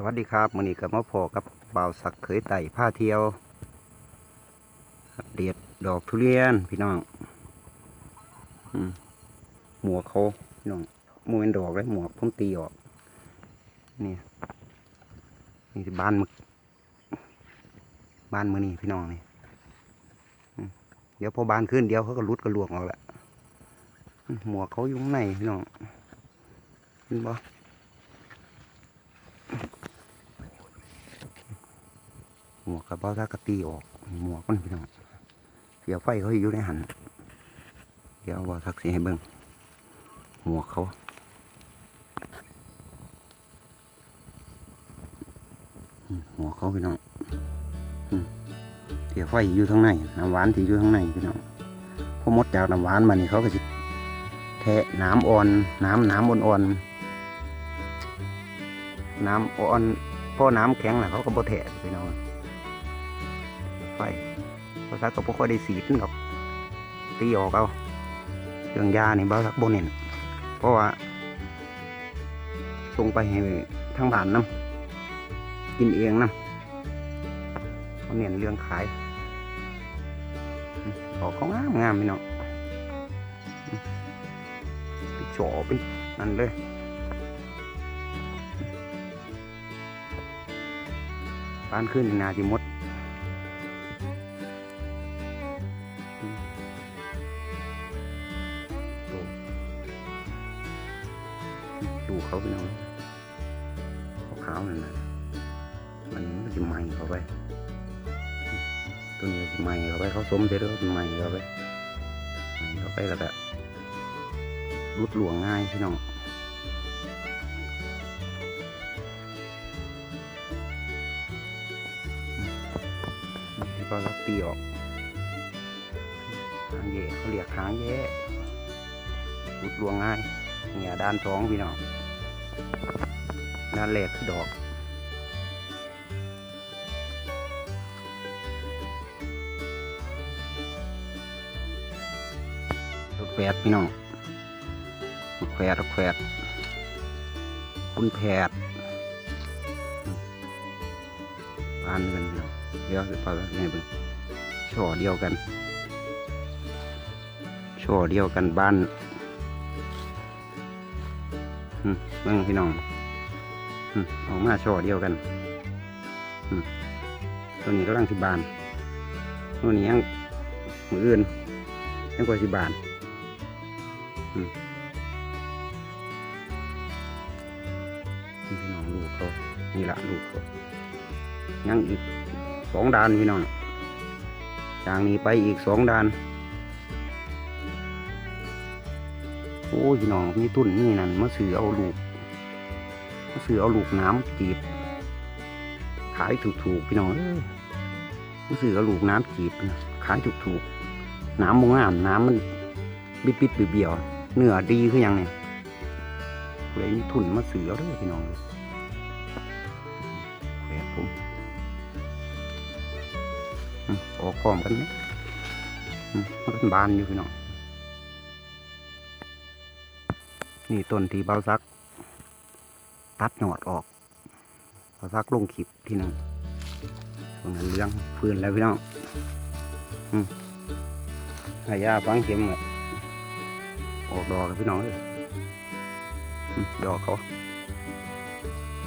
สวัสดีครับมือนี้กับมาพอกับบ่าวสักเคยไต่ผ้าเที่ยวเด็ดดอกทุเรียนพี่น้องหมวกเขาพี่น้องมวกเป็นดอกเลยหมวกผมตีออกนี่นี่บ้านมึกบ้านมือนี่พี่น้องนี่เดี๋ยวพอบานขึ้นเดี๋ยวเขาก็รุดกระลวงออกแหละหมวกเขาอยู่ข้งในพี่น้องเห็นบ่ หมวกกระเป๋าตากะตีออก หมวกมันพี่น้องเสียไฟเขาอยู่ในหัน เดี๋ยวเอาทักสีให้เบิ่งหมวกเขาหมวกเขาพี่น้องเสียไฟอยู่ข้างในน้ำหวานที่อยู่ข้างในพี่น้องพอมดจากน้ำหวานมานี่เขาก็จะแทะน้ำอ่อน น้ำน้ำอ่อนๆน้ำอ่อนพอน้ำแข็งแหล้วเขาก็บ่แทะพี่น้อง ไฟภาษาก็บ่ค่อยได้สีดหรอกตีออกเอาเรื่องยานี่บ้าสักโบเน่นเพราะว่าส่งไปให้ทางบ้านน้ำกินเองน้ำเขาเน้นเรื่องขายออกเขางามงามพี่น้องอืมเป็นโฉเป็นนั่นเลยบ้านขึ้นนาจิมด ดูเขาไปน้องขาวๆนั่นนะมันมันจะไหม้เขาไปตัวนี้จะไหม้เขาไปเขาสมเสร็จแล้วจะไหม้เขาไปไหม้เขาไปแล้วแบบรุดหลวงง่ายพี่น้องนี่ก็รับตีออกหางแย่เขาเรียกหางแย่รุดหลวงง่ายเนี่ยด้านสองพี่น้อง ด้านแรกคือดอกลูกแฝดพี่น้องลูกแฝดลูกแฝดคุณแผดบ้านกันพี่น้องเดี๋ยวจะพาไปให้เบิ่งช่อเดียวกันช่อเดียวกันบ้าน เบิ่งพี่น้องออกมาช่อเดียวกันตัวนี้กำลังสิบานตัวนี้ยังมืออื่นยังกว่าสิบานพี่น้องลูกเขานี่ละลูกเขายังอีกสองดานพี่น้องจากนี้ไปอีกสองดาน โอ้ยพี่น้องมีตุ่นนี่นั่นมาซื้อเอาลูกมาซื้อเอาลูกน้ำจีบ ขายถูกๆพี่น้องมาซื้อเอาลูกน้ำจีบขายถูกๆน้ำมงามน้ำมันบิดบิดเบี้ยวๆเนื้อดีคือหยังเนี่ยเลยมีทุนมาซื้อเอาเด้อพี่น้องแขวดผมออกพร้อมกันไหมมันก็บานอยู่พี่น้อง นี่ต้นที่เบาซัก ตัดหยอดออกเบาซักลงขีบที่หนึ่งตรงนั้นเลี้ยงฟื้นแล้วพี่น้องอืมหายาฟังเข็มเลยออกดอกพี่น้องเลยดอกเขา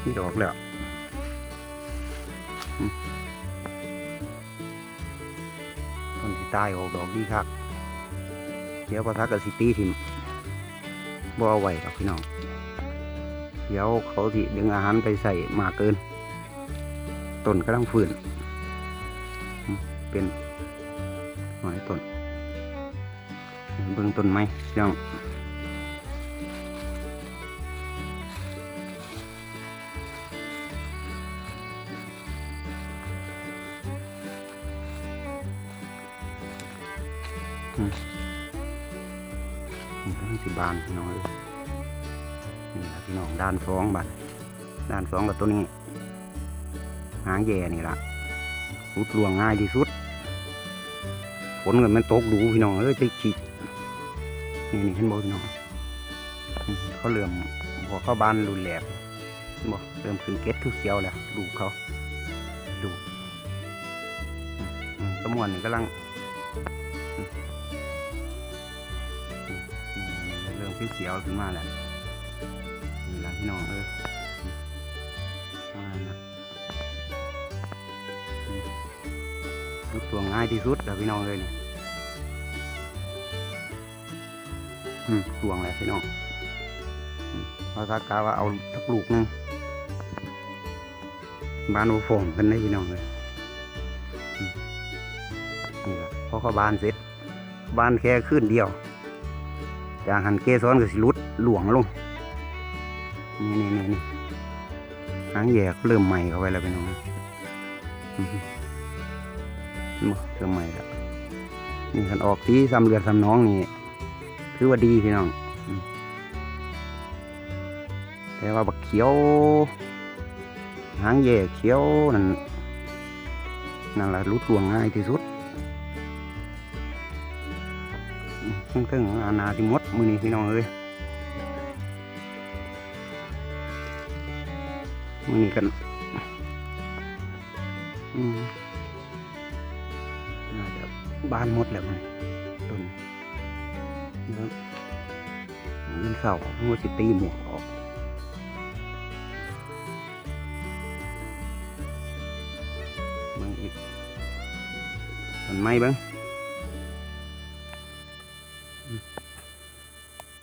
นี่ดอกแล้วอืมต้นที่ตายออกดอกดีครับเดี๋ยวเบาซักกับสิตีทิม บ่เอาไว้กับพี่น้อง เดี๋ยวเขาสิดึงอาหารไปใส่มากเกิน ต้นก็ต้องฝืน เป็นหอยต้นเบื้องต้นไหมพี่น้อง มันต้องสิบานพี่น้องเลยนี่ละพี่น้องด้านสองบานด้านสองกับตัวนี้หางแย่นี่ละรุดลวงง่ายที่สุดฝนเงินมันตกดูพี่น้องเอ้ยจะฉีดนี่นี่เห็นบ่พี่น้องเขาเหลื่อมพอเข้าบ้านรุนแรงบ่เริ่มขึ้นเกล็ดคือเขียวแล้วลูเขาลูกอืมกระมวลนี่กำลัง เริ่มขึ้นเขียวขึ้นมาแล้วนี่ละพี่น้องเอ้ยว่านะอืมลูกตัวง่ายที่สุดแล้วพี่น้องเลยเนี่ยอืมตวงแล้วพี่น้องอืมพอสักกาว่าเอาทักลูกนึงบ้านโอโฟมกันได้พี่น้องเลยนี่ละพอเขาบานเสร็จบานแค่ขึ้นเดียว จากหันเกซ้อนกับสิรุดหลวงลง นี่นี่นี่นี่หางแยกเริ่มใหม่เข้าไปแล้วพี่น้องอือฮึบ่เริ่มใหม่แล้วนี่คันออกสีซ้ำเลือดซ้ำน้องนี่ถือว่าดีพี่น้อง แต่ว่าบักเขียว หางแย่เขียวนั่นนั่นแหละรู้ตัวง่ายที่สุด ทั้งทั้งอาณาที่มดมือนี้พี่น้องเอ้ยมือนี้กันอืมน่าจะบ้านมดแล้วมั้งต้นนี่ครับมันเข่าหัวสิตีหมวกออกเบิ่งอีกต้นไม้บ้าง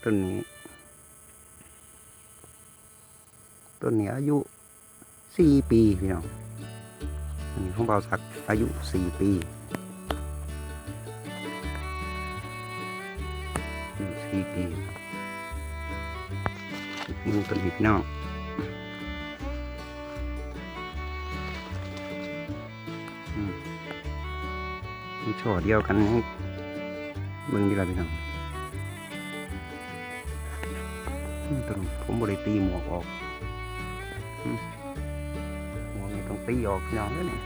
ต้นนี้ ต้นนี้อายุสี่ปีพี่น้องอันนี้ของเบาสักอายุสี่ปีอายุสี่ปีมึงต้นนี้พี่น้องมีช่อเดียวกันยังเบิ่งดีละพี่น้อง ตรงผมบริตีหมวกออกหมวกนี่ต้องตีออกน้องแล้วเนี่ย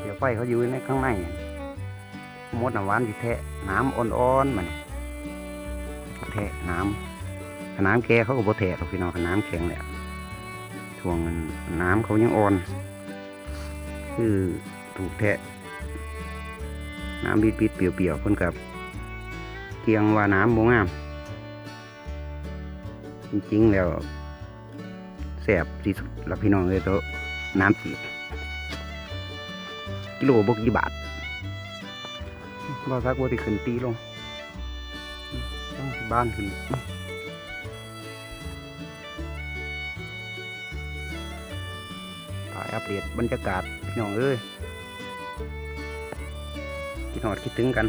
เดี๋ยวไฟเขาอยู่ในข้างในมดน้ำหวานที่แทะน้ำอ่อนๆมันแทะน้ำถ้าน้ำแก่เขาก็บ่แทะหรอกพี่น้องถ้าน้ำแข็งแหละช่วงน้ำเขายังอ่อน คือถูกแทะน้ำปิดๆเปียวๆเพิ่นกับเกียงว่าน้ำบ่งาม จริงๆแล้วแสบที่สุดละพี่น้องเลยตัวน้ำจีบกิโลบกกี่บาทบ่ซักบ่ที่ขึ้นตีลงต้องบ้านขึ้นถ่ายอัปเดตบรรยากาศ พี่น้องเอ้ยคิดหอดคิดถึงกัน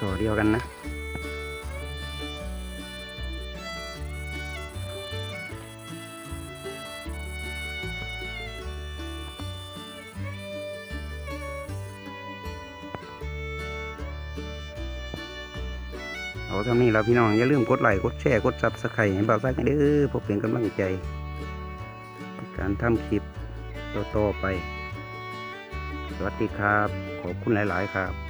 ชว์เดียวกันนะ เอาเท่านี้แล้วพี่น้อง อย่าลืมกดไลค์กดแชร์กดซับสไครต์ให้บ่าวซักเด้อเพื่อเป็นกำลังใจในการทำคลิปต่อๆไป สวัสดีครับ ขอบคุณหลาย ๆ ครับ